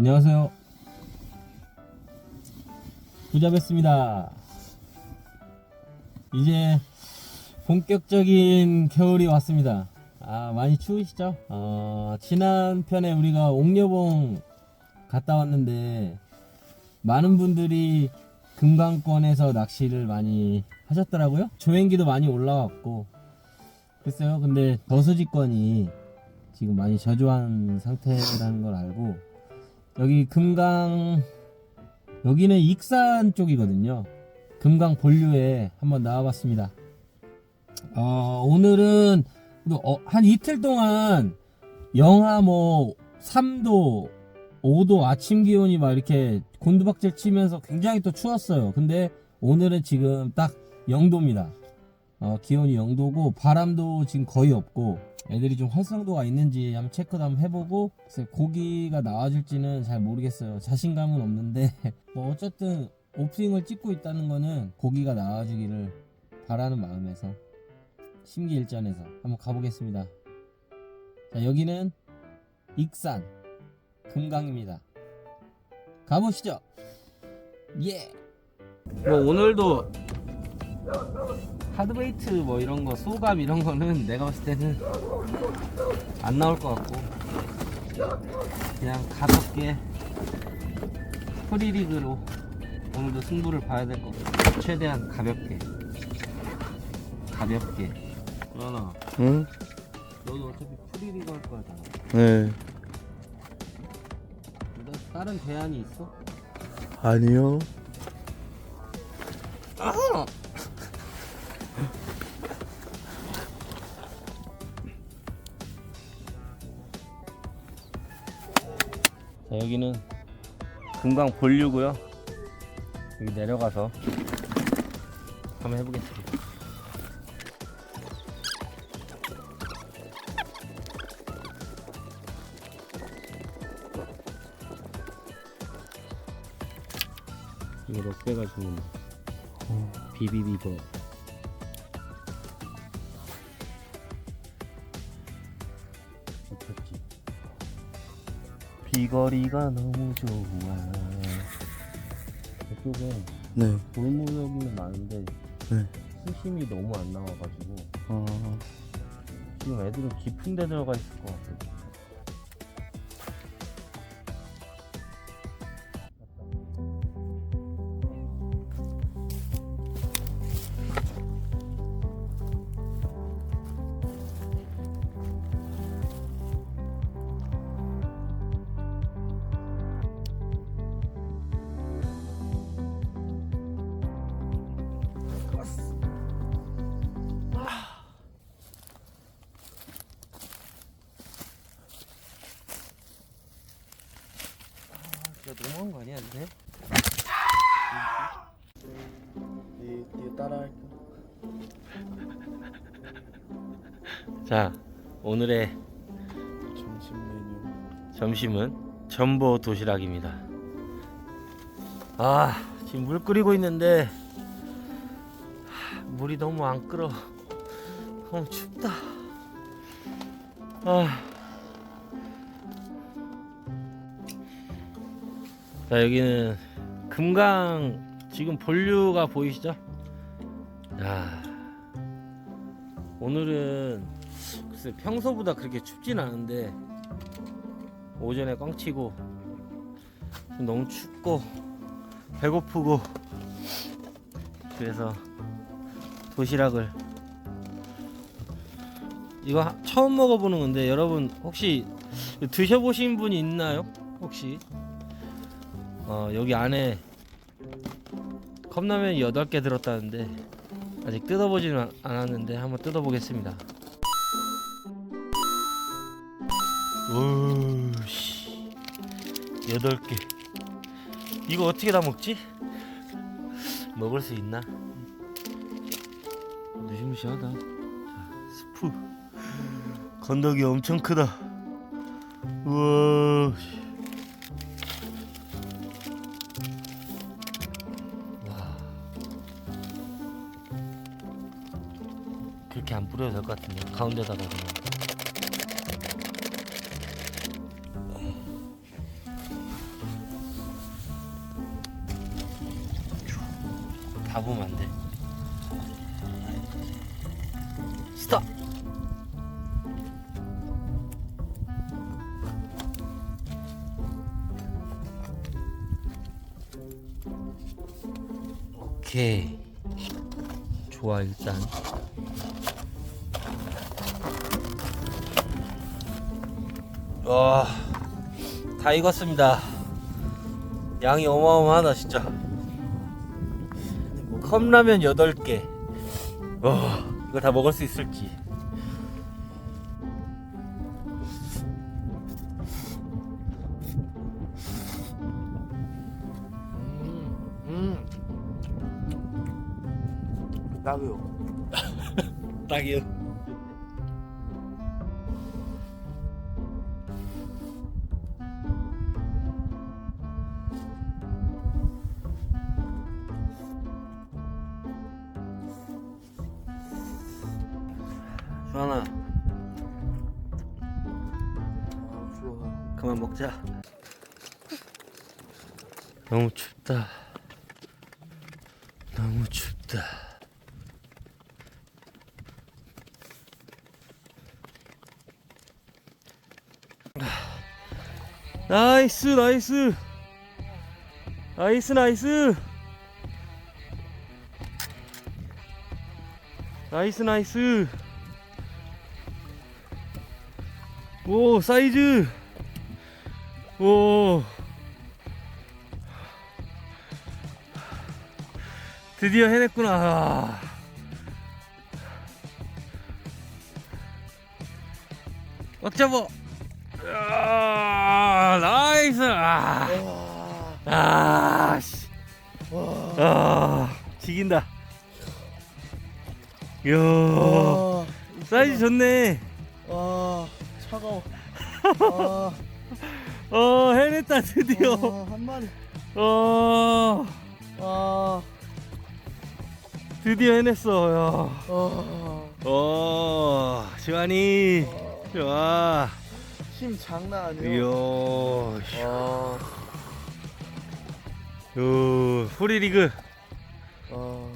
안녕하세요. 부자bes습니다. 이제 본격적인 겨울이 왔습니다. 아, 많이 추우시죠? 어, 지난 편에 우리가 옥녀봉 갔다 왔는데, 많은 분들이 금강권에서 낚시를 많이 하셨더라고요. 조행기도 많이 올라왔고, 글쎄요, 근데 저수지권이 지금 많이 저조한 상태라는 걸 알고, 여기 금강, 여기는 익산 쪽이거든요. 금강 본류에 한번 나와봤습니다. 어, 오늘은 또, 어, 한 이틀 동안 영하 뭐 3도, 5도 아침 기온이 막 이렇게 곤두박질 치면서 굉장히 또 추웠어요. 근데 오늘은 지금 딱 0도입니다. 어, 기온이 0도고 바람도 지금 거의 없고 애들이 좀 활성도가 있는지 한번 체크도 한번 해보고 글쎄 고기가 나와줄지는 잘 모르겠어요. 자신감은 없는데 뭐 어쨌든 오프닝을 찍고 있다는 거는 고기가 나와주기를 바라는 마음에서 심기일전에서 한번 가보겠습니다. 자 여기는 익산 금강입니다. 가보시죠. 예. 뭐 오늘도 하드베이트 뭐 이런 거 소감 이런 거는 내가 봤을 때는 안 나올 것 같고 그냥 가볍게 프리리그로 오늘도 승부를 봐야 될 것 같고 최대한 가볍게 가볍게 그러나 응? 너도 어차피 프리리그 할 거잖아 네. 너 다른 대안이 있어? 아니요. 자 여기는 금강 본류고요. 여기 내려가서 한번 해보겠습니다. 이거 롯데가 주는 비비비버 비거리가 너무 좋아 이쪽에 네. 돌무역이 많은데 네. 수심이 너무 안 나와가지고 어, 지금 애들은 깊은 데 들어가 있을 것 같아 진 근데? 네, 네 따라할까? 자 오늘의 점심 메뉴. 점심은 전보 도시락입니다. 아 지금 물 끓이고 있는데 하, 물이 너무 안 끓어. 너무 춥다. 아. 자 여기는 금강 지금 본류가 보이시죠? 야 오늘은 글쎄 평소보다 그렇게 춥진 않은데 오전에 꽝치고 너무 춥고 배고프고 그래서 도시락을 이거 하- 처음 먹어보는 건데 여러분 혹시 드셔보신 분이 있나요? 혹시 어, 여기 안에 컵라면이 8개 들었다는데 아직 뜯어보지는 않- 않았는데 한번 뜯어보겠습니다. 오씨 여덟 개. 이거 어떻게 다 먹지? 먹을 수 있나? 무시무시하다. 자 스프. 건더기 엄청 크다. 우와 이렇게 안 뿌려도 될 것 같은데 가운데다가 그냥 다 보면 안 돼. 스탑! 오케이. 좋아, 일단. 와, 다 익었습니다. 양이 어마어마하다 진짜. 컵라면 8개. 와, 이거 다 먹을 수 있을지. 음. 딱이요. 딱이요. 하나. 그만 먹자. 너무 춥다. 너무 춥다. 나이스 나이스 나이스 나이스 나이스 나이스 오 사이즈 오 드디어 해냈구나 아. 꽉 잡아 아, 나이스 아, 와. 아, 씨. 와. 아 지긴다 이야 와. 사이즈 좋네 아, 차가워. 아, 어 해냈다 드디어 아, 한 마리. 어 아, 드디어 해냈어 야. 아, 어 지환이 좋아 힘 장난 이야 아니에요. 씨. 아, 요 프리리그 아,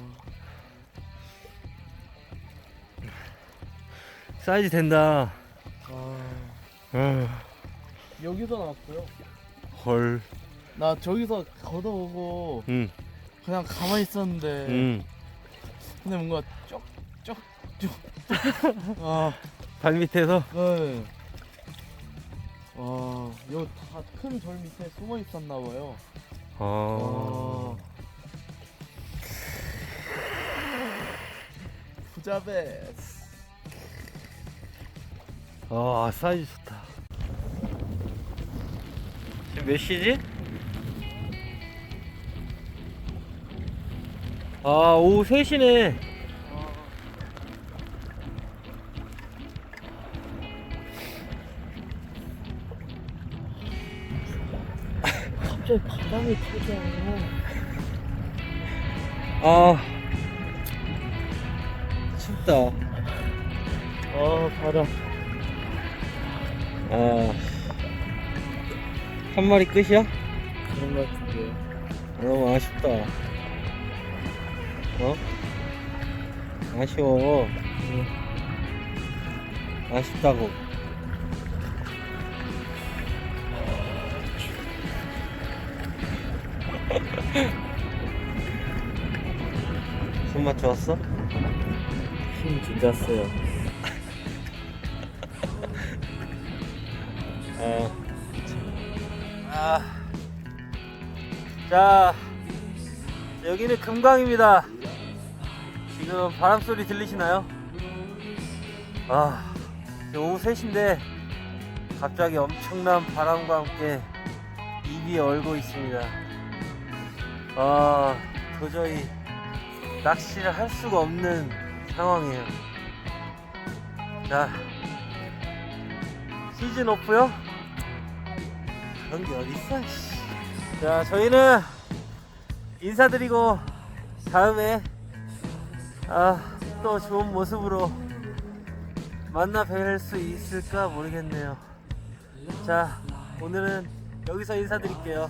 사이즈 된다 아. 어, 여기서 나왔어요. 헐 나 저기서 걷어오고 응, 그냥 가만히 있었는데 응. 근데 뭔가 쪽쪽쪽 아, 발 밑에서 네. 와, 여기 다큰 돌 밑에 숨어 있었나 봐요. 어. 와. 부자베스. 아 사이즈 좋다 몇 시지? 아 오후 3시네 갑자기 바람이 터져요. 아 춥다 아, 바람. 아 한 마리 끝이야? 그런 것 같은데. 너무 아쉽다 어? 아쉬워 아쉽다고 손맛 좋았어? 힘 진짜 세요. 어. 아. 자, 여기는 금강입니다. 지금 바람 소리 들리시나요? 아, 오후 3시인데 갑자기 엄청난 바람과 함께 입이 얼고 있습니다. 아, 도저히 낚시를 할 수가 없는 상황이에요. 자, 시즌 오프요? 그런 게 어딨어? 씨. 자, 저희는 인사드리고 다음에 아, 또 좋은 모습으로 만나 뵐 수 있을까 모르겠네요. 자, 오늘은 여기서 인사드릴게요.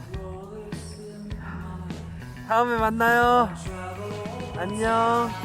다음에 만나요. 안녕.